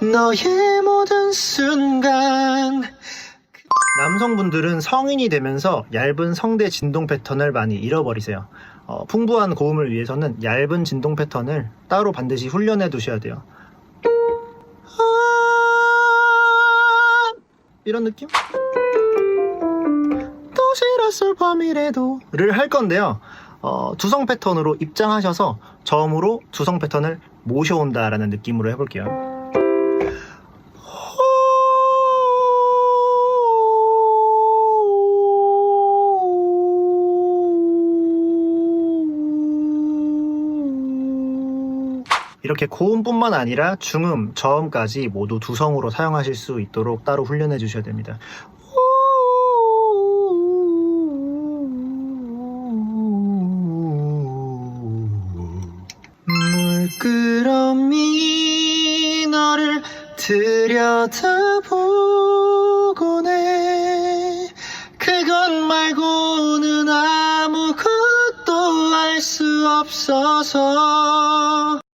너의 모든 순간 남성분들은 성인이 되면서 얇은 성대 진동 패턴을 많이 잃어버리세요. 어, 풍부한 고음을 위해서는 얇은 진동 패턴을 따로 반드시 훈련해 두셔야 돼요. 아, 이런 느낌? 도시락술 밤이래도를 할 건데요. 어, 두성 패턴으로 입장하셔서 저음으로 두성 패턴을 모셔온다라는 느낌으로 해볼게요. 이렇게 고음뿐만 아니라 중음, 저음까지 모두 두성으로 사용하실 수 있도록 따로 훈련해 주셔야 됩니다. 물끄러미 너를 들여다보곤 해 그것 말고는 아무것도 알 수 없어서